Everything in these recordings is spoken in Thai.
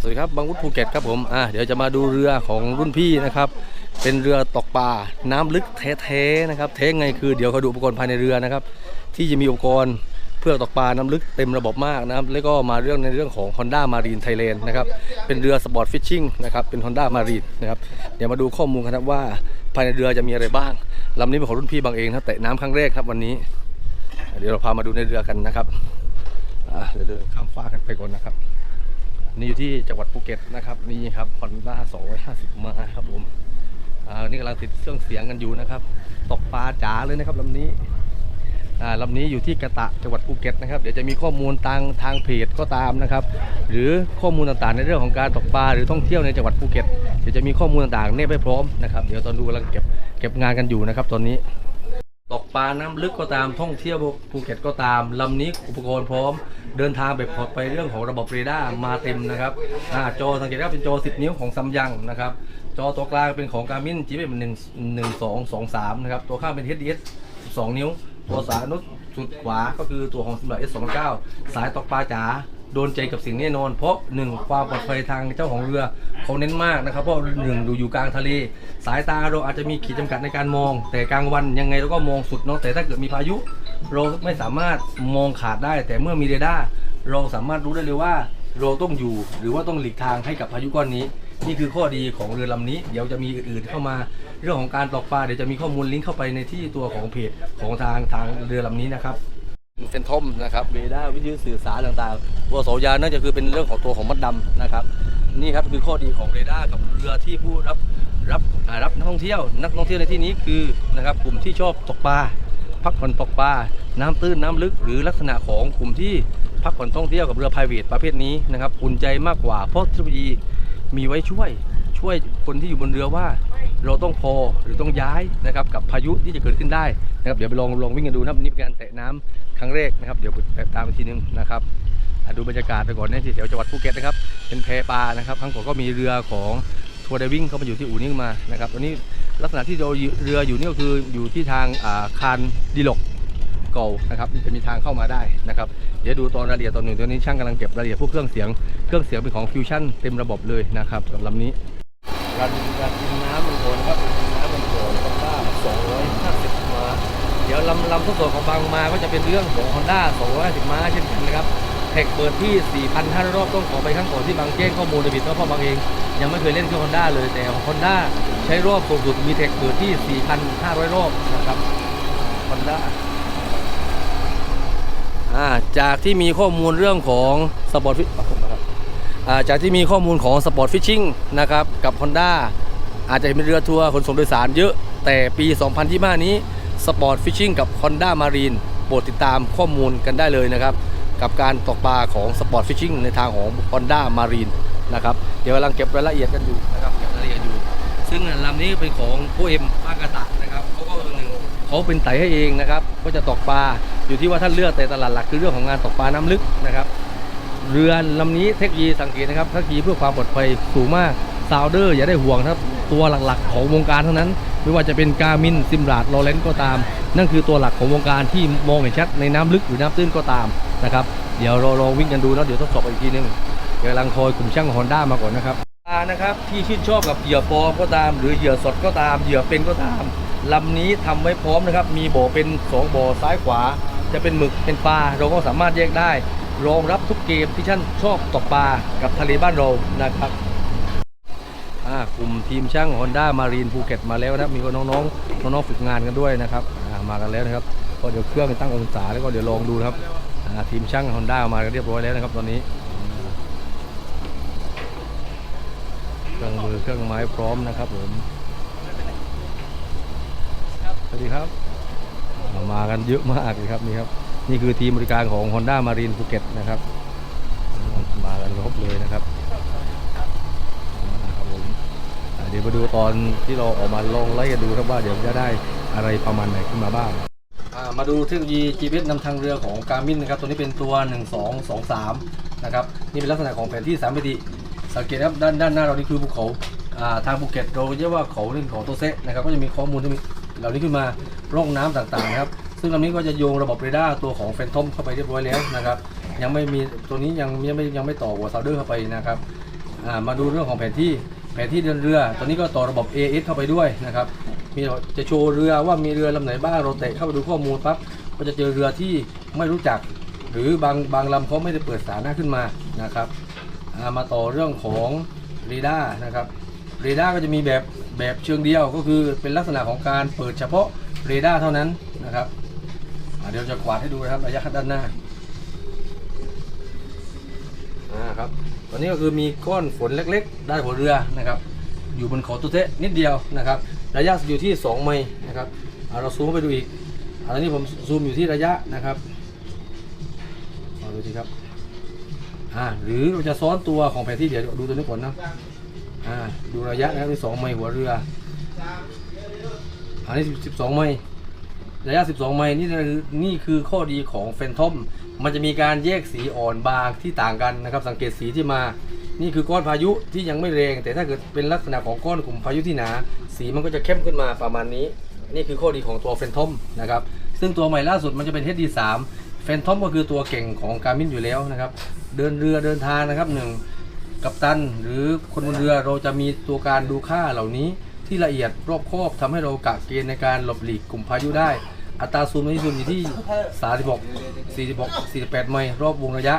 สวัสดีครับบางวุฒภูเก็ตครับผมอ่าเดี๋ยวจะมาดูเรือของรุ่นพี่นะครับ เป็นเรือตกปลาน้ำลึกแท้ๆนะครับเท้ไงคือเดี๋ยวเขาดูอุปกรณ์ภายในเรือนะครับ ที่จะมีอุปกรณ์เพื่อตกปลาน้ำลึกเต็มระบบมากนะครับแล้วก็มาเรื่องในเรื่องของ Honda Marine Thailand นะครับเป็นเรือสปอร์ตฟิชชิ่งนะครับเป็น Honda Marine นะครับเดี๋ยวมาดูข้อมูลกันครับว่าภายในเรือจะมีอะไรบ้างลำนี้เป็นของรุ่นพี่บางเองนะเตะน้ำครั้งแรกครับวันนี้ เดี๋ยวเราพามาดูในเรือกันนะครับอ่าเดี๋ยวเดินข้ามฟ้ากันไปก่อนนะครับ นี่อยู่ที่จังหวัดภูเก็ตนะครับนี่ครับฮอนด้า250 มาครับผมอ่านี่กำลังติดเครื่องเสียงกันอยู่นะครับ ตกปลาจ๋าเลยนะครับลำนี้อ่าลำนี้อยู่ที่กระตะจังหวัดภูเก็ตนะครับเดี๋ยวจะมีข้อมูลทางทางเพจก็ตามนะครับ หรือข้อมูลต่างๆ ในเรื่องของการตกปลาหรือท่องเที่ยวในจังหวัดภูเก็ตเดี๋ยวจะมีข้อมูลต่างๆเนี่ยไปพร้อมนะครับ เดี๋ยวตอนดูกำลังเก็บเก็บงานกันอยู่นะครับ ตอนนี้ ตกปลาน้ำลึกก็ตามท่องเที่ยวภูเก็ตก็ตามลำนี้อุปกรณ์พร้อม เดินทางแบบปลอดไปเรื่องของระบบเรดาร์มาเต็มนะครับหน้าจอสังเกตว่าเป็นจอ 10 นิ้วของซัมยังนะครับ จอตัวกลางเป็นของการมินจีเป็นหนึ่งหนึ่งสองสองสามนะครับ ตัวข้างเป็น HDS 12 นิ้ว ตัวสายนุสุดขวาก็คือตัวของสำหรับ S29 สายตกปลาจ๋า โดนใจกับสิ่งแน่นอน เพราะหนึ่งความปลอดภัยทางเจ้าของเรือเขาเน้นมากนะครับเพราะหนึ่งดูอยู่กลางทะเล สายตาเราอาจจะมีขีดจำกัดในการมอง แต่กลางวันยังไงเราก็มองสุดเนาะแต่ถ้าเกิดมีพายุ เราไม่สามารถมองขาดได้ แต่เมื่อมีเรดาร์เราสามารถรู้ได้เลยว่าเราต้องอยู่หรือว่าต้องหลีกทางให้กับพายุก้อนนี้ นี่คือข้อดีของเรือลำนี้ เดี๋ยวจะมีอื่นๆเข้ามา เรื่องของการตกปลาเดี๋ยวจะมีข้อมูลลิงก์เข้าไปในที่ตัวของเพจของทางทางเรือลำนี้นะครับ เป็นทอมนะครับเรดาร์วิทยุสื่อสารต่างๆตัวเสายานั่นจะคือเป็นเรื่องของตัวของมัดดำนะครับ นี่ครับคือข้อดีของเรดาร์กับเรือที่ผู้รับรับรับนักท่องเที่ยว นักท่องเที่ยวในที่นี้คือนะครับกลุ่มที่ชอบตกปลาพักผ่อนตกปลาน้ำตื้นน้ำลึก หรือลักษณะของกลุ่มที่พักผ่อนท่องเที่ยวกับเรือ p r i v a t ประเภทนี้นะครับอุ่นใจมากกว่าเพราะเทคโนโลยีมีไว้ช่วย ช่วยคนที่อยู่บนเรือว่า เราต้องพอหรือต้องย้ายนะครับกับพายุที่จะเกิดขึ้นได้นะครับเดี๋ยวไปลองลองวิ่งกันดูนะครับนี่เป็นการแตะน้ำครั้งแรกนะครับ เดี๋ยวไปตามอีกทีนึงนะครับดูบรรยากาศไปก่อนนะที่แถวจังหวัดภูเก็ตนะครับเป็นแพปลานะครับครั้งก่อนก็มีเรือของทัวร์ไดวิ่งเข้ามาอยู่ที่อู่นี้มานะครับตอนนี้ลักษณะที่เราเรืออยู่นี่ก็คืออยู่ที่ทางาคานดิลกเก่านะครับจะมีทางเข้ามาได้นะครับเดี๋ยวดูตอนรายละเอียดตอนหนึ่งตอนนี้ช่างกำลังเก็บรายละเอียดพวกเครื่องเสียง เครื่องเสียงเป็นของฟิวชั่นเต็มระบบเลยนะครับกับลำนี้ การการกินน้ำมันโอนครับกินน้ำมันโอนคอนด้า250ม้าเดี๋ยวลำลำทดสอบของบางมาก็จะเป็นเรื่องของ Honda 250ม้าเช่นกันนะครับแท็กเปิดที่ 4,500 รอบต้องขอไปข้างก่อนที่บางแจ้งข้อมูลในบิดเพราะบางเอง ยังไม่เคยเล่นเครื่อง Honda เลยแต่ของ Honda ใช้รอบสูงสุดมีแท็กเปิดที่ 4,500 รอบนะครับ Honda อ่าจากที่มีข้อมูลเรื่องของสปอร์ตฟิตรับผมนะครับ จากที่มีข้อมูลของ Sport Fishing นะครับกับ Honda อาจจะเป็นเรือทัวร์ขนส่งโดยสารเยอะ แต่ปี 2025 นี้ Sport Fishing กับ Honda Marine โปรดติดตามข้อมูลกันได้เลยนะครับ กับการตกปลาของ Sport Fishing ในทางของ Honda Marine นะครับเดี๋ยวกำลังเก็บรายละเอียดกันอยู่นะครับเก็บรายละเอียดอยู่ ซึ่งลำนี้เป็นของโพเอ็มปากาตะนะครับเขาก็หนึ่งเขาเป็นไต่ให้เองนะครับก็จะตกปลาอยู่ที่ว่าท่านเลือกแต่ตลาดหลักคือเรื่องของงานตกปลาน้ำลึกนะครับ เรือลำนี้เทคโนโลยีสังเกตนะครับเทคโนโลยีเพื่อความปลอดภัยสูงมากซาวเดอร์อย่าได้ห่วงนะครับตัวหลักๆของวงการเท่านั้น ไม่ว่าจะเป็นกามินซิมราดโรเลนก็ตาม นั่นคือตัวหลักของวงการที่มองเห็นชัดในน้ำลึกหรือน้ำตื้นก็ตามนะครับเดี๋ยวเราลองวิ่งกันดูแล้วเดี๋ยวทดสอบอีกทีนึงเดี๋ยวกำลังคอยกลุ่มช่างฮอนด้ามาก่อนนะครับปลานะครับที่ชื่นชอบกับเหยื่อปลอมก็ตาม หรือเหยื่อสดก็ตามเหยื่อเป็นก็ตามลำนี้ทำไว้พร้อมนะครับมีบ่อเป็นสองบ่อซ้ายขวา จะเป็นหมึกเป็นปลาเราก็สามารถแยกได้ รองรับทุกเกมที่ท่านชอบตกปลากับทะเลบ้านเรานะครับกลุ่มทีมช่าง Honda Marine ภูเก็ตมาแล้วนะครับมีน้องๆน้องๆฝึกงานกันด้วยนะครับมากันแล้วนะครับก็เดี๋ยวเครื่องตั้งองศาแล้วก็เดี๋ยวลองดูครับทีมช่าง Honda มาเรียบร้อยแล้วนะครับตอนนี้เครื่องมือเครื่องไม้พร้อมนะครับผมสวัสดีครับ มากันเยอะมากเลยครับนี่ครับ นี่คือทีมบริการของ Honda Marine ภูเก็ตนะครับ มากันครบเลยนะครับครับผมเดี๋ยวมาดูตอนที่เราออกมาลองไล่กันดูครับว่าเดี๋ยวจะได้อะไรประมาณไหนขึ้นมาบ้างมาดูเทคโนโลยี GPS นำทางเรือของ Garmin นะครับ ตัวนี้เป็นตัว 1223 นะครับ นี่เป็นลักษณะของแผนที่3มิติสังเกตนะครับด้านด้านหน้าเรานี่คือภูเขาทางภูเก็ตเราเรียกว่าเขาเรื่องของโตเซะนะครับ ก็จะมีข้อมูลที่เหล่านี้ขึ้นมาร่องน้ำต่างๆนะครับ ซึ่งลำนี้ก็จะโยงระบบเรดาร์ตัวของแฟนทอมเข้าไปเรียบร้อยแล้วนะครับ ยังไม่มีตัวนี้ยังยังไม่ยังไม่ต่อหัวซาวเดอร์เข้าไปนะครับมาดูเรื่องของแผนที่แผนที่เดินเรือ ตอนนี้ก็ต่อระบบ AS เข้าไปด้วยนะครับ มีจะโชว์เรือว่ามีเรือลำไหนบ้างเราเตะเข้าไปดูข้อมูลปั๊บก็จะเจอเรือที่ไม่รู้จัก หรือบางบางลำเขาไม่ได้เปิดสถานะขึ้นมานะครับมาต่อเรื่องของเรดาร์นะครับเรดาร์ก็จะมีแบบแบบเชิงเดียวก็คือเป็นลักษณะของการเปิดเฉพาะเรดาร์เท่านั้นนะครับ เดี๋ยวจะกวาดให้ดูนะครับระยะด้านหน้าอ่าครับตอนนี้ก็คือมีก้อนฝนเล็กๆ ได้หัวเรือนะครับ อยู่บนเขาตุเตะนิดเดียวนะครับ ระยะอยู่ที่ 2 ไมล์นะครับเเราซูมไปดูอีกตอนนี้ผมซูมอยู่ที่ระยะนะครับเอาดูสิครับอ่าหรือเราจะซ้อนตัวของแผนที่เดี๋ยวดูตัวนี้ก่อนนะอ่าดูระยะนะครับที่2ไมล์หัวเรืออันนี้12ไมล์ ระยะ 12 ไมล์นี่คือนี่คือข้อดีของแฟนทอม มันจะมีการแยกสีอ่อนบางที่ต่างกันนะครับ สังเกตสีที่มา นี่คือก้อนพายุที่ยังไม่แรง แต่ถ้าเกิดเป็นลักษณะของก้อนกลุ่มพายุที่หนา สีมันก็จะเข้มขึ้นมาประมาณนี้ นี่คือข้อดีของตัวแฟนทอมนะครับ ซึ่งตัวใหม่ล่าสุดมันจะเป็น HD3 แฟนทอมก็คือตัวเก่งของการมินอยู่แล้วนะครับ เดินเรือเดินทางนะครับหนึ่งกัปตันหรือคนบนเรือเราจะมีตัวการดูค่าเหล่านี้ที่ละเอียดรอบคอบทำให้เรากะเกณฑ์ในการหลบหลีกกลุ่มพายุได้ อัตราซูมในที่ซูมอยู่ที่ 36 46 48 ไมล์รอบวงระยะ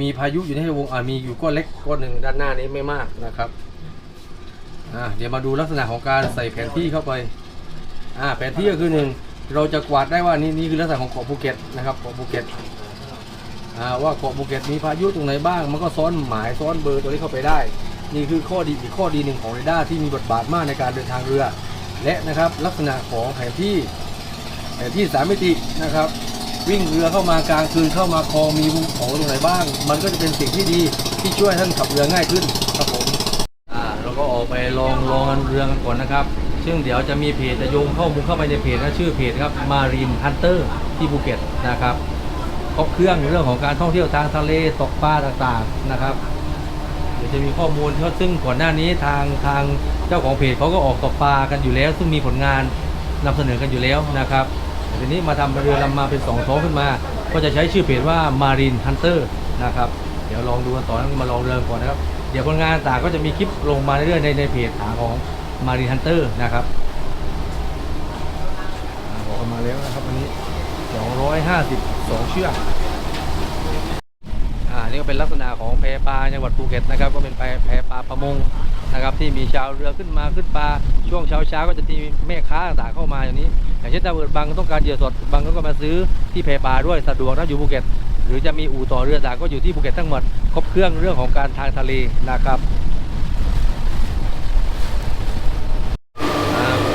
มีพายุอยู่ในวงอ่ามีอยู่ก้อนเล็กก้อนหนึ่งด้านหน้านี้ไม่มากนะครับอ่าเดี๋ยวมาดูลักษณะของการใส่แผนที่เข้าไปอ่าแผนที่ก็คือหนึ่งเราจะกวาดได้ว่านี่นี่คือลักษณะของเกาะภูเก็ตนะครับเกาะภูเก็ตอ่าว่าเกาะภูเก็ตมีพายุตรงไหนบ้าง มันก็ซ้อนหมายซ้อนเบอร์ตัวนี้เข้าไปได้ นี่คือข้อดีอีกข้อดีหนึ่งของเรดาร์ที่มีบทบาทมากในการเดินทางเรือ และนะครับลักษณะของแผนที่ แผนที่สามมิตินะครับ วิ่งเรือเข้ามากลางคืนเข้ามาคลองมีภูเขาตรงไหนบ้าง มันก็จะเป็นสิ่งที่ดีที่ช่วยท่านขับเรือง่ายขึ้นครับผมอ่าเราก็ออกไปลองลองเรือกันก่อนนะครับ ซึ่งเดี๋ยวจะมีเพจจะโยงข้อมูลเข้าไปในเพจนะชื่อเพจครับ Marine Hunter ที่ภูเก็ตนะครับครบเครื่องเรื่องของการท่องเที่ยวทางทะเลตกปลาต่างๆนะครับเดี๋ยวจะมีข้อมูลที่ซึ่งก่อนหน้านี้ทางทางเจ้าของเพจเขาก็ออกตกปลากันอยู่แล้ว ซึ่งมีผลงานนำเสนอกันอยู่แล้วนะครับ แต่ทีนี้มาทำเรือลำมาเป็นสองท้องขึ้นมา ก็จะใช้ชื่อเพจว่า Marine Hunter นะครับ เดี๋ยวลองดูกันต่อนะมาลองเรือก่อนนะครับ เดี๋ยวผลงานต่างก็จะมีคลิปลงมาเรื่อยๆในในเพจหาของ Marine Hunter นะครับบอกกันมาแล้วนะครับวันนี้ 252 เชือกอ่านี่ก็ เป็นลักษณะของแพปลาจังหวัดภูเก็ตนะครับ ก็เป็นแพแพปลาประมงนะครับ ที่มีชาวเรือขึ้นมาขึ้นปลาช่วงเช้าเช้าก็จะมีแม่ค้าต่างเข้ามาอย่างนี้ อย่างเช่นถ้าเกิดบางต้องการเหยื่อสดบางก็มาซื้อที่แพปลาด้วยสะดวกนะอยู่ภูเก็ตหรือจะมีอู่ต่อเรือต่างก็อยู่ที่ภูเก็ตทั้งหมดครบเครื่องเรื่องของการทางทะเลนะครับ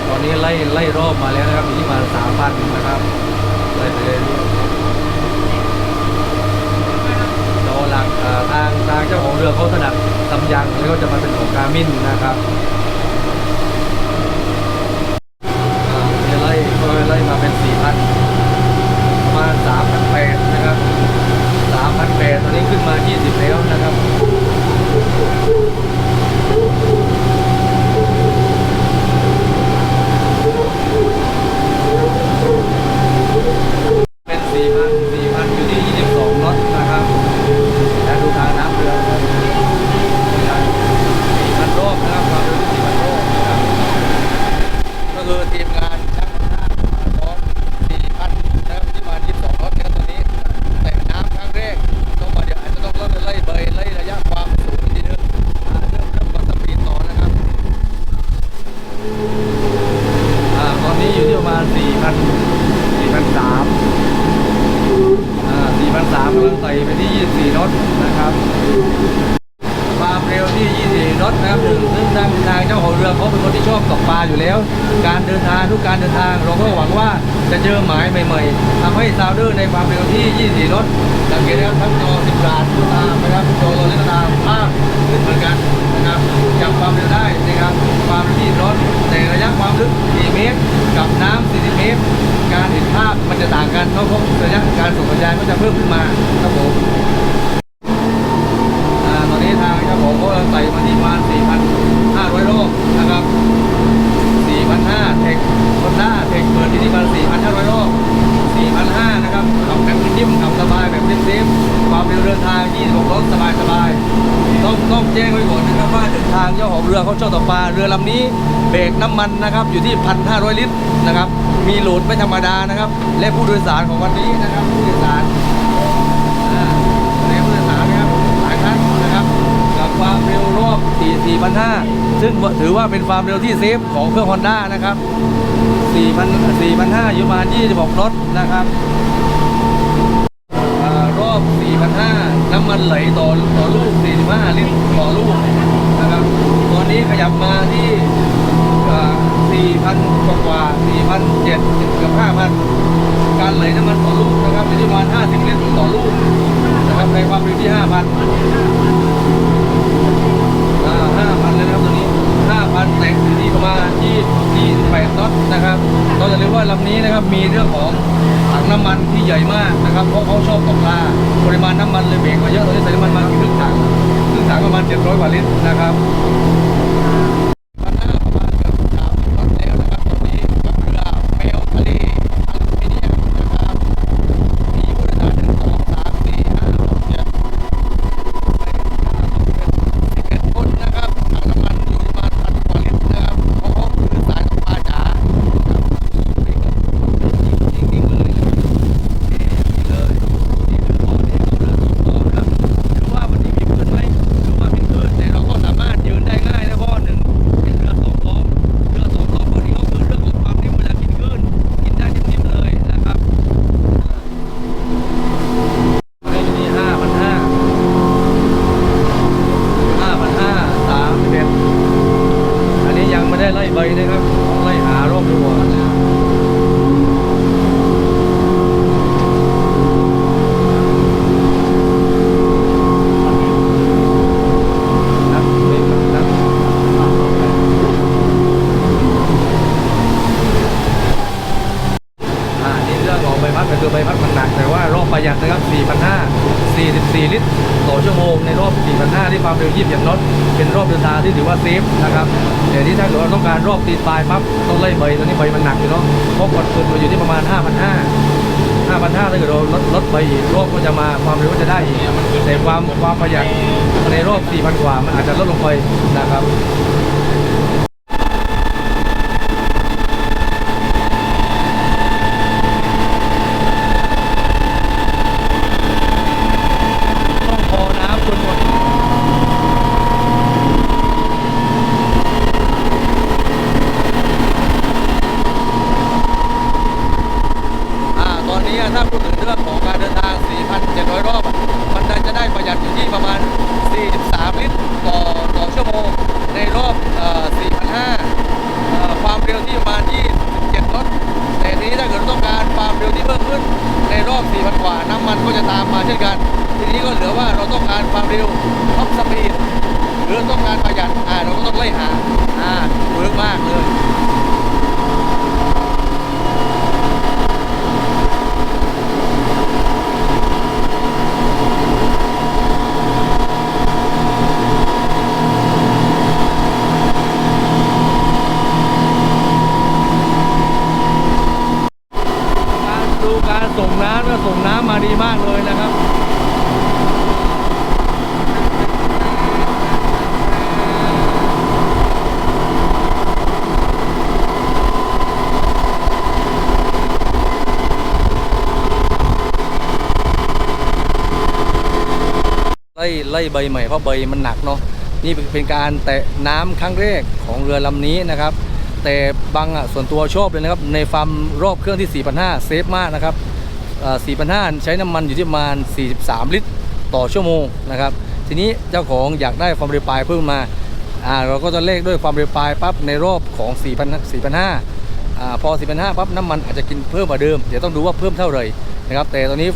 ตอนนี้ไล่ไล่รอบมาแล้วนะครับอยู่ที่มาสามพันนะครับไล่ไปเรื่อยๆ โดหลักเอ่อ ทางทางเจ้าของเรือเขาถนัดตำยังแล้วก็จะมาเป็นของการมินนะครับ ที่รถสังเกตนะครับทั้งจอสิบาทตามนะครับตัวอโลเลก็ตามมากขึ้นเหมือนกันนะครับจับความเร็วได้ในะครับความที่รถในระยะความลึก 4 เมตร กับน้ำ4เมตร การเห็นภาพมันจะต่างกันเพราะระยะการส่งกระจายก็จะเพิ่มขึ้นมาครับผม มันนะครับอยู่ที่ 1,500 ลิตรนะครับ มีโหลดไม่ธรรมดานะครับ และผู้โดยสารของวันนี้นะครับ ผู้โดยสารและผู้โดยสารนะครับหลายท่านนะครับกับความเร็วรอบ 4 4,500 ซึ่งถือว่าเป็นความเร็วที่เซฟของเครื่องฮอนด้านะครับ 4,000 4,500อยู่ประมาณ26รถนะครับอรอบ 4,500 น้ำมันไหลต่อต่อลูก 45 ลิตรต่อลูกนะครับ ตอนนี้ขยับมาที่ อ่า4,000กว่ากว่า4,700เกือบ5,000การไหลน้ำมันต่อลูกนะครับอยู่ที่ประมาณ50ลิตรต่อลูกนะครับในความเร็วที่5,000อ่า5,000เลยนะครับตัวนี้5,000แตกอยู่ที่ประมาณ20 28น็อตนะครับเราจะเรียกว่าลำนี้นะครับมีเรื่องของถังน้ำมันที่ใหญ่มากนะครับเพราะเขาชอบตกปลาปริมาณน้ำมันเลยเบรกมาเยอะตอนนี้ใส่น้ำมันมาครึ่งถังครึ่งถังประมาณ700กว่าลิตรนะครับพันห้าประมาณเกือบสามน็อตแล้วนะครับตอนนี้กับเรือแมวทะเลอลูมิเนียมนะครับมีผู้โดยสารหนึ่งสองสามสี่ห้าหกเจ็ด สิบเอ็ดคนนะครับถังน้ำมันอยู่ประมาณพันกว่าลิตรนะครับเพราะเขาคือสายของปลาจ๋าครับนิ่งๆเลยนะครับนี่เลยนี่คือข้อที่เราเรือสองล้อนะครับถือว่าวันนี้มีคลื่นไหมถือว่ามีคลื่นแต่เราก็สามารถยืนได้ง่ายนะเพราะว่าหนึ่งเป็นเรือสองล้อเรือสองล้อข้อดีก็คือเรื่องของความนิ่มเวลากินคลื่นกินได้นิ่มๆเลยนะครับนี่นี่ห้าพันห้า ห้าพันห้าสามสิบเอ็ดอันนี้ยังไม่ได้ไล่ใบนะครับต้องไล่หารอบดูก่อนนะนับไม่นับอ่านี่เรื่องของ ใบพัดก็คือใบพัดมันหนักแต่ว่ารอบประหยัดนะครับ 4,500 44 ลิตรต่อชั่วโมงในรอบ 4,500ที่ความเร็ว 20น็อตเป็นรอบเดินทางที่ถือว่าเซฟนะครับแต่ที่ถ้าเกิดว่าต้องการรอบตีปลายปั๊บต้องไล่ใบตอนนี้ใบมันหนักอยู่เนาะเพราะกดสุดมาอยู่ที่ประมาณ 5,500 5,500ถ้าเกิดเราลดลดไปอีกรอบก็จะมาความเร็วก็จะได้อีกแต่ความความประหยัดในรอบ 4,000 กว่ามันอาจจะลดลงไปนะครับ ต้องพอน้ำจนหมดอ่าตอนนี้ถ้าพูดถึงเรื่องของการเดินทาง 4,700 รอบอะมันน่าจะได้ประหยัดอยู่ที่ประมาณ 43 ลิตรต่อต่อชั่วโมง ในรอบเอ่อ4,500เอ่อความเร็วที่ประมาณ 27น็อตแต่ทีนี้ถ้าเกิดต้องการความเร็วที่เพิ่ม ขึ้นในรอบ 4,000 กว่า น้ำมันก็จะตามมาเช่นกัน ทีนี้ก็เหลือว่าเราต้องการความเร็วท็อปสปีดหรือต้องการประหยัดอ่าเราก็ต้องไล่หาอ่าเวิร์กมากเลย การ ดูการส่งน้ำก็ส่งน้ำมาดีมากเลยนะครับไล่ไล่ใบใหม่เพราะใบมันหนักเนาะนี่เป็นการแตะน้ำครั้งแรกของเรือลำนี้นะครับ แต่บางอะส่วนตัวชอบเลยนะครับ ในฟาร์มรอบเครื่องที่ 4,500 เซฟมากนะครับเอ่อ4,500 ใช้น้ำมันอยู่ที่ประมาณ 43 ลิตร ต่อชั่วโมงนะครับ ทีนี้เจ้าของอยากได้ความเร็วปลายเพิ่มมาเราก็จะเลขด้วยความเร็วปลายปั๊บในรอบของ4,000 4,500อ่าพอ 4,500ปั๊บน้ำมันอาจจะกินเพิ่มกว่าเดิม เดี๋ยวต้องดูว่าเพิ่มเท่าไหร่นะครับ แต่ตอนนี้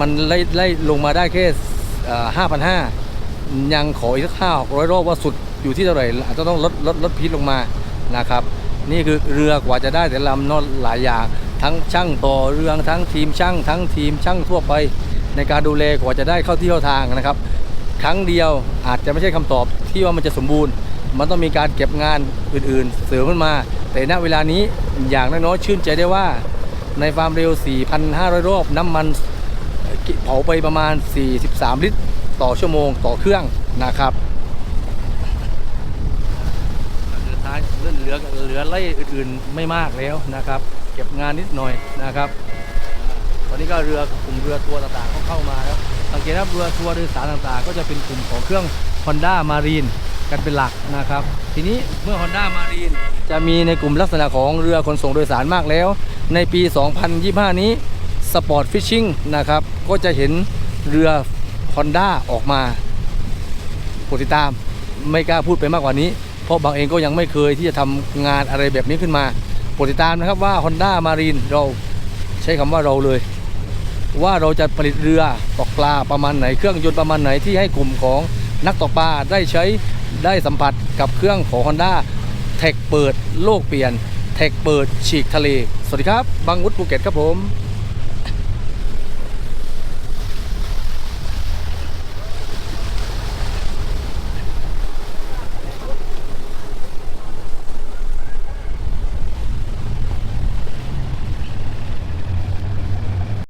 มันไล่ไล่ลงมาได้แค่ห้าพันห้ายังขออีกสักห้าร้อยรอบว่าสุดอยู่ที่เท่าไหร่อาจจะต้องลดลดลดพีทลงมานะครับ นี่คือเรือกว่าจะได้แต่ลำนอนหลายอย่างทั้งช่างต่อเรืองทั้งทีมช่าง ทั้งทีมช่างทั่วไป ในการดูแลกว่าจะได้เข้าที่เข้าทางนะครับ ครั้งเดียวอาจจะไม่ใช่คำตอบที่ว่ามันจะสมบูรณ์ มันต้องมีการเก็บงานอื่นๆ เสริมขึ้นมา แต่ณเวลานี้อย่างน้อยๆชื่นใจได้ว่า ในความเร็ว 4,500 รอบน้ำมันเผาไปประมาณ 43 ลิตร ต่อชั่วโมงต่อเครื่องนะครับ เหลือเหลือไล่อื่นๆไม่มากแล้วนะครับ เก็บงานนิดหน่อยนะครับ ตอนนี้ก็เรือกลุ่มเรือทัวร์ต่างๆก็เข้ามาแล้วสังเกตว่าเรือทัวร์โดยสารต่างๆ ก็จะเป็นกลุ่มของเครื่อง Honda Marine กันเป็นหลักนะครับ ทีนี้เมื่อ Honda Marine จะมีในกลุ่มลักษณะของเรือขนส่งโดยสารมากแล้ว ในปี 2025 นี้ Sport Fishing นะครับ ก็จะเห็นเรือ Honda ออกมาโปรดติดตามไม่กล้าพูดไปมากกว่านี้ เพราะบางเองก็ยังไม่เคยที่จะทำงานอะไรแบบนี้ขึ้นมาโปรดติดตามนะครับว่า Honda Marine เราใช้คำว่าเราเลย ว่าเราจะผลิตเรือตกปลาประมาณไหนเครื่องยนต์ประมาณไหนที่ให้กลุ่มของนักตกปลาได้ใช้ได้สัมผัสกับเครื่องของ Honda แท็กเปิดโลกเปลี่ยนแท็กเปิดฉีกทะเล สวัสดีครับ บางวุฒิภูเก็ตครับผม